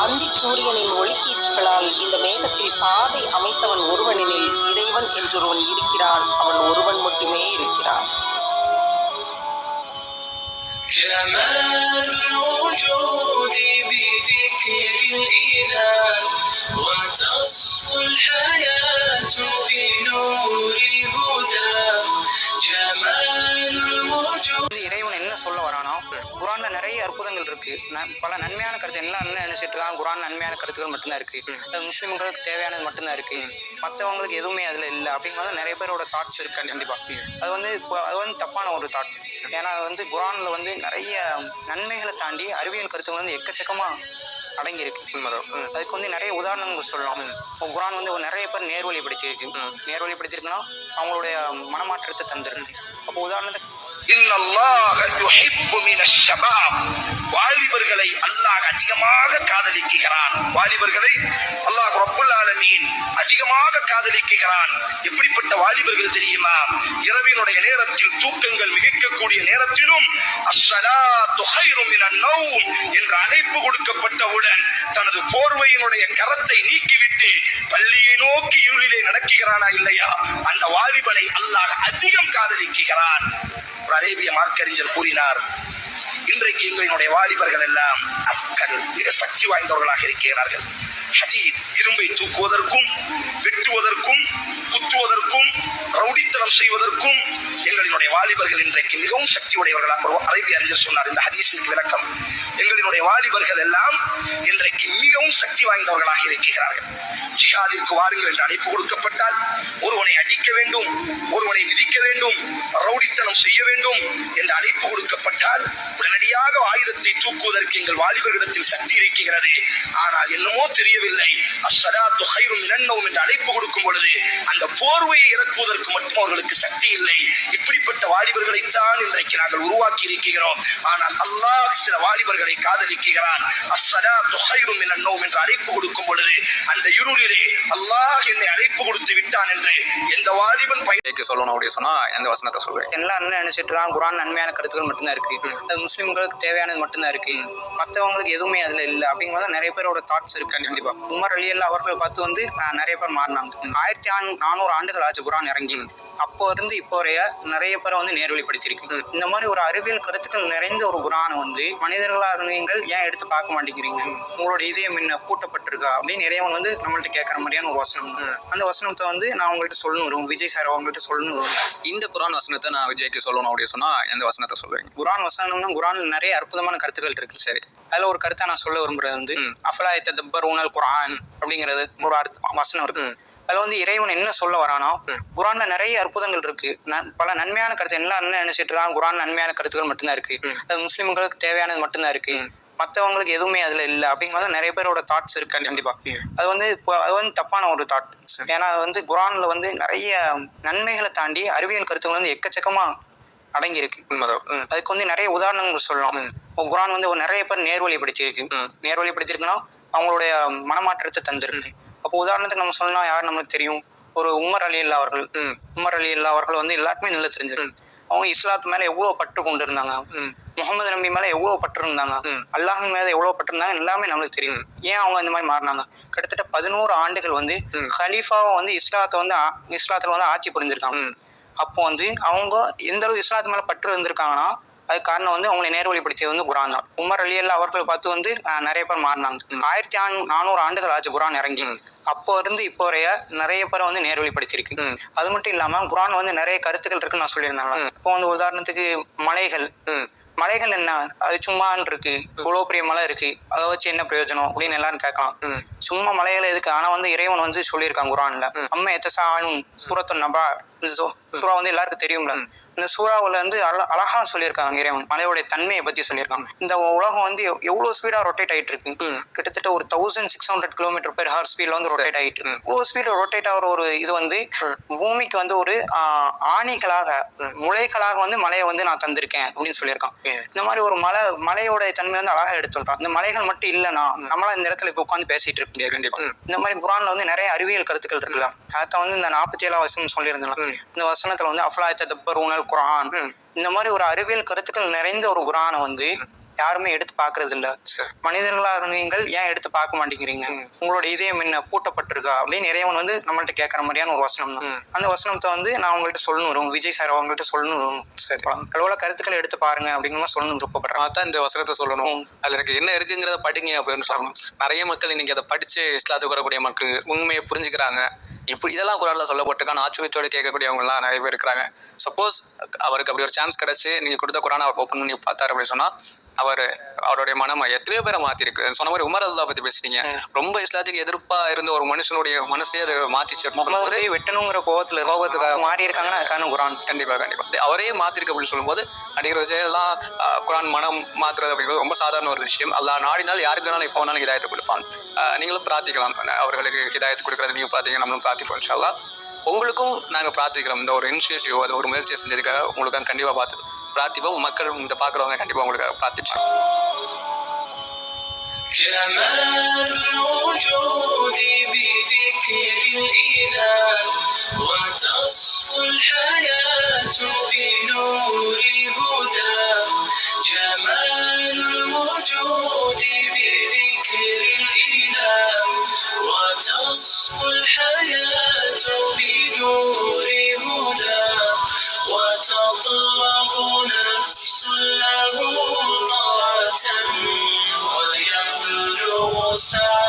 அந்தி சூரியனின் ஒளிக்கீற்றுகளால் இந்த மேகத்தில் பாதை அமைத்தவன் ஒருவனெனில் இறைவன் என்றொருவன் இருக்கிறான் அவன் ஒருவன் மட்டுமே இருக்கிறான் جمال இறைவன் என்ன சொல்ல வரானோ குரான்ல நிறைய அற்புதங்கள் இருக்கு. பல நன்மையான கருத்து எல்லாம் என்ன நினைச்சிட்டு இருக்காங்க குரான் நன்மையான கருத்துக்கள் மட்டும்தான் இருக்கு. அது முஸ்லிம்களுக்கு தேவையானது மட்டும்தான் இருக்கு. மற்றவங்களுக்கு எதுவுமே அதுல இல்லை. அப்படிங்கிறது நிறைய பேரோட தாட்ஸ் இருக்கு கண்டிப்பா. அது வந்து அது வந்து தப்பான ஒரு தாட் ஏன்னா அது வந்து குரான்ல வந்து நிறைய நன்மைகளை தாண்டி அறிவியல் கருத்துக்கள் வந்து எக்கச்சக்கமா அடங்கி இருக்கு அதுக்கு வந்து நிறைய உதாரணங்கள் சொல்லலாம். குரான் வந்து நிறைய பேர் நேர்வழி படிச்சிருக்கு. நேர்வழி படிச்சிருக்குன்னா அவங்களுடைய மனமாற்றத்தை தந்திருக்கு. அப்போ உதாரணத்துக்கு வாலிபர்களை அல்லாஹ் அதிகமாக காதலிக்கிறான் வாலிபர்களை அல்லாஹ் ரப்புல் ஆலமீன் அதிகமாக காதலிக்கிறான் எப்படிப்பட்ட வாலிபர்கள் தெரியுமா? இரவினுடைய நேரத்தில் தூக்கங்கள் மிகைக்கக்கூடிய நேரத்திலும் அஸ்ஸலா ஹைரும் மினன் என்ற அழைப்பு கொடுக்கப்பட்டவுடன் தனது போர்வையினுடைய கரத்தை நீக்கிவிட்டு பள்ளியை நோக்கி இருளிலே நடக்குகிறானா இல்லையா? அந்த வாலிபனை அல்லாஹ் அதிகம் காதலிக்கிறான் பிரதேபிய மார்க்கறிஞர் கூறினார். இன்றைக்கு எங்களினுடைய வாலிபர்கள் எல்லாம் அஸ்கர் மிக சக்தி வாய்ந்தவர்களாக இருக்கிறார்கள். ஹதீத் இரும்பை தூக்குவதற்கும் வெட்டுவதற்கும் குத்துவதற்கும் ரவுடித்தனம் செய்வதற்கும் எங்களினுடைய வாலிபர்கள் இன்றைக்கு மிகவும் சக்தி உடையவர்களாக ஒரு அரேபிய அறிஞர் சொன்னார் இந்த ஹதீஸின் விளக்கம். எங்களினுடைய வாலிபர்கள் எல்லாம் இன்றைக்கு மிகவும் சக்தி வாய்ந்தவர்களாக இருக்கிறார்கள். ஜிஹாதிற்கு வாருங்கள் என்று அழைப்பு கொடுக்கப்பட்டால் ஒருவனை அடிக்க வேண்டும் ஒருவனை மிதிக்க வேண்டும் ரவுடித்தனம் செய்ய வேண்டும் என்று அழைப்பு கொடுக்கப்பட்டால் உடனடியாக ஆயுதத்தை தூக்குவதற்கு எங்கள் வாலிபர்களிடத்தில் சக்தி இருக்கிறது. ஆனால் என்னமோ தெரியவில்லை. அஸ்ஸலாத்து ஹைரும் மினன்னவும் என்று அழைப்பு கொடுக்கும் பொழுது அந்த போர்வையை இறக்குவதற்கு மட்டும் அவர்களுக்கு சக்தி இல்லை. இப்படிப்பட்ட வாலிபர்களைத்தான் இன்றைக்கு நாங்கள் உருவாக்கி இருக்கிறோம். ஆனால் அல்லாஹ் சில வாலிபர்களை காதலிக்கிறான். அஸ்ஸலாத்து ஹைரும் மினன்னவும் என்று அழைப்பு கொடுக்கும் பொழுது அந்த இருளிலே அல்லாஹ் என்னை அழைப்பு கொடுத்து விட்டான் என்று எந்த வாலிபன் பய கேட்க சொல்லணும் அப்படி சொன்னா எந்த வசனத்தை சொல்வேன் எல்லாம் என்ன நினைச்சிட்டு குரான் நன்மையான கருத்துக்கள் மட்டும்தான் இருக்கு. அது முஸ்லீம்களுக்கு தேவையானது மட்டும்தான் இருக்கு. மற்றவங்களுக்கு எதுவுமே அதுல இல்லை. அப்படிங்கிறது நிறைய பேரோட தாட்ஸ் இருக்கு கண்டிப்பா. உமர் அலி அல்லா அவர்கள் பார்த்து வந்து நிறைய பேர் மாறினாங்க. ஆயிரத்தி நானூறு ஆண்டுகள் ஆச்சு குரான் இறங்கி. அப்போ இருந்து இப்போ வரைய நிறைய பேரை வந்து நேர்வழிப்படுத்தியிருக்கு இந்த மாதிரி ஒரு அறிவியல் கருத்துக்கள் நிறைந்த ஒரு குரானை வந்து மனிதர்களாக நீங்கள் ஏன் எடுத்து பார்க்க மாட்டேங்கிறீங்க? உங்களோட இதயம் என்ன? பூட்டப்பட்டிருக்கா? அப்படின்னு இறைவன் வந்து நம்மள்ட்ட கேட்குற மாதிரியான ஒரு வசனம். அந்த வசனத்தை வந்து நான் உங்கள்கிட்ட சொல்லணும் வரும். விஜய் சார் அவங்கள்ட்ட சொல்லணும் இந்த குரான் வசனத்தை நான் விஜய்க்கு சொல்லணும் அப்படி சொன்னா எந்த வசனத்தை சொல்லுவீங்க? குரான் வசனம்னா குரான்ல நிறைய அற்புதமான கருத்துக்கள் இருக்கு. சரி. அதுல ஒரு கருத்தை நான் சொல்ல விரும்புறது வந்து. அஃபலா தப்பர் உணல் குரான் அப்படிங்கிறது ஒரு வசனம் இருக்கு. அதுல வந்து இறைவன் என்ன சொல்ல வரானோ. குரான்ல நிறைய அற்புதங்கள் இருக்கு. பல நன்மையான கருத்து எல்லாம் என்ன நினைச்சிட்டு இருக்காங்க குரான் நன்மையான கருத்துக்கள் மட்டும்தான் இருக்கு. அது முஸ்லிம்களுக்கு தேவையானது மட்டும்தான் இருக்கு. மற்றவங்களுக்கு எதுவுமே அதுல இல்லை. அப்படிங்கிறது நிறைய பேரோட தாட்ஸ் இருக்கு கண்டிப்பா. அது வந்து இப்போ அது வந்து தப்பான ஒரு தாட் ஏன்னா அது வந்து குரான்ல வந்து நிறைய நன்மைகளை தாண்டி அறிவியல் கருத்துக்கள் வந்து எக்கச்சக்கமா அடங்கி இருக்கு உண்மைதான். ம். அதுக்கு வந்து நிறைய உதாரணங்கள் சொல்லலாம். இப்போ குரான் வந்து நிறைய பேர் நேர்வழி படிச்சிருக்கு. நேர்வழி படிச்சிருக்குன்னா அவங்களுடைய மனமாற்றத்தை தந்திருக்கு. அப்போ உதாரணத்துக்கு நம்ம சொல்லலாம் யார் நம்மளுக்கு தெரியும்? ஒரு உமர் அலி அல்லா அவர்கள். உமர் அலி அல்லா அவர்கள் வந்து எல்லாருக்குமே நல்லா தெரிஞ்சிருக்கு அவங்க இஸ்லாத்து மேல எவ்வளவு பற்று கொண்டு இருந்தாங்க. முகமது நபி மேல எவ்வளவு பற்று இருந்தாங்க. அல்லாஹின் மேல எவ்வளவு பற்று இருந்தாங்க? எல்லாமே நம்மளுக்கு தெரியும். ஏன் அவங்க இந்த மாதிரி மாறினாங்க? கிட்டத்தட்ட பதினோரு ஆண்டுகள் வந்து. ஹலீஃபாவை வந்து இஸ்லாத்தை வந்து இஸ்லாத்துல வந்து ஆட்சி புரிஞ்சிருக்காங்க. அப்போ வந்து அவங்க எந்த அளவு இஸ்லாத்து மேல பற்று இருந்திருக்காங்கன்னா அது காரணம் வந்து அவங்களை நேர்வழிப்படுத்தியது வந்து குரான் தான். உமர் அலி அல்லா அவர்களை பார்த்து வந்து நிறைய பேர் மாறினாங்க. ஆயிரத்தி நானூறு ஆண்டுகள் ஆச்சு குரான் இறங்கி. அப்போ இருந்து இப்போ வரைய நிறைய பேரை வந்து நேர்வழிப்படுத்தியிருக்கு ம். அது மட்டும் இல்லாம குரான் வந்து நிறைய கருத்துக்கள் இருக்குன்னு நான் சொல்லியிருந்தேன் இப்போ வந்து உதாரணத்துக்கு மலைகள். மலைகள் என்ன? அது சும்மான்னு இருக்கு. இவ்வளோ பெரிய மலை இருக்கு. அதை வச்சு என்ன பிரயோஜனம் அப்படின்னு எல்லாரும் கேட்கலாம். சும்மா மலைகள் எதுக்கு? ஆனா வந்து இறைவன் வந்து சொல்லியிருக்கான் குரான்ல. அம்மா எத்தசா ஆணும் சூரத்து நபா சூறா வந்து எல்லாருக்கும் தெரியும்ல. இந்த சூறாவுல வந்து அழ- அழகா சொல்லியிருக்காங்க இறைவன். மலையோடைய தன்மையை பத்தி சொல்லியிருக்காங்க. இந்த உலகம் வந்து எவ்- எவ்வளவு ஸ்பீடா ரொட்டேட் ஆயிட்டு இருக்கு. கிட்டத்தட்ட ஒரு thousand six hundred kilometre per hour ஸ்பீட்ல வந்து ரொட்டேட் ஆயிட்டு இருக்கு. இவ்வளவு ஸ்பீட்ல ரொட்டேட் ஆகிற ஒரு இது வந்து பூமிக்கு வந்து ஒரு ஆணிகளாக முளைகளாக வந்து மலையை வந்து நான் தந்திருக்கேன் அப்படின்னு சொல்லியிருக்கான். இந்த மாதிரி ஒரு மலை மலையோட தன்மை வந்து அழகா எடுத்துட்டான். இந்த மலைகள் மட்டும் இல்லைன்னா நம்மளால இந்த இடத்துல இப்ப உட்காந்து பேசிட்டு இருக்க முடியாது. கண்டிப்பா இந்த மாதிரி குரான்ல வந்து நிறைய அறிவியல் கருத்துக்கள் இருக்குல்ல. அதான் வந்து இந்த நாற்பத்தி ஏழாம் வசனம் சொல்லியிருந்தேன் இந்த வசனத்துல வந்து அஃப்லாய் தப்பர் உணல் குரான் இந்த மாதிரி ஒரு அறிவியல் கருத்துக்கள் நிறைந்த ஒரு குரானை வந்து யாருமே எடுத்து பார்க்கறது இல்ல சரி. மனிதர்களாக நீங்கள் ஏன் எடுத்து பார்க்க மாட்டேங்கிறீங்க. உங்களோட இதயம் என்ன? பூட்டப்பட்டிருக்கா? அப்படின்னு இறைவன் வந்து நம்மள்ட்ட கேட்கற மாதிரியான ஒரு வசனம் தான். அந்த வசனத்தை வந்து நான் உங்கள்கிட்ட சொல்லணும் வரும் விஜய் சார் அவங்கள்ட்ட சொல்லணும். வரும் சரி கடவுள கருத்துக்களை எடுத்து பாருங்க அப்படிங்கிற சொல்லணும் விருப்பப்படுறேன். அதான் இந்த வசனத்தை சொல்லணும். அதுல எனக்கு என்ன இருக்குங்கிறத படிங்க அப்படின்னு சொல்லணும். நிறைய மக்கள் இன்னைக்கு அதை படிச்சு இஸ்லாத்துக்கு வரக்கூடிய மக்கள் உண்மையை புரிஞ்சுக்கிறாங்க. இப்போ இதெல்லாம் குரானில் சொல்லப்பட்டிருக்கான ஆச்சரியத்தோட கேட்கக்கூடியவங்க எல்லாம் நிறைய பேர் இருக்கிறாங்க. சப்போஸ் அவருக்கு அப்படி ஒரு சான்ஸ் கிடச்சி நீங்கள் கொடுத்த குரானை அவர் ஓப்பன் பண்ணி பார்த்தாரு அப்படின்னு சொன்னால் அவர் அவருடைய மனம் எத்தனையோ பேரை மாத்திருக்கு. சொன்ன மாதிரி உமர் அல்லா பத்தி பேசுறீங்க ரொம்ப இஸ்லாத்துக்கு எதிர்ப்பா இருந்த ஒரு மனுஷனுடைய மனசே அது மாத்திச்சு. முகமது வெட்டணுங்கிற கோபத்துல கோபத்துக்கு மாறி இருக்காங்கன்னா அதுக்கான குரான். கண்டிப்பா கண்டிப்பா. அவரே மாத்திருக்கு அப்படின்னு சொல்லும்போது நடிகர் விஜய் எல்லாம் ஆஹ், குரான் மனம் மாத்துறது அப்படிங்கிறது ரொம்ப சாதாரண ஒரு விஷயம். அல்லா நாடினால் யாருக்கு வேணாலும் எப்போ வேணாலும் ஹிதாயத்தை கொடுப்பான். நீங்களும் பிரார்த்திக்கலாம். அவர்களுக்கு ஹிதாயத்து கொடுக்கறது நீங்க பிரார்த்திங்க நம்மளும் பிரார்த்திப்போம் இன்ஷால்லா உங்களுக்கும் நாங்க பிரார்த்திக்கிறோம். இந்த ஒரு இனிஷியேட்டிவ் அது ஒரு முயற்சியை செஞ்சதுக்காக உங்களுக்கு கண்டிப்பா பார்த்து பிரார்த்திப்போம் மக்கள் இந்த பாக்குறவங்க கண்டிப்பா உங்களுக்கு பிரார்த்திப்பாங்க جمال الوجود بذكر الإله وتصفو الحياة بنور هدى جمال الوجود بذكر nossa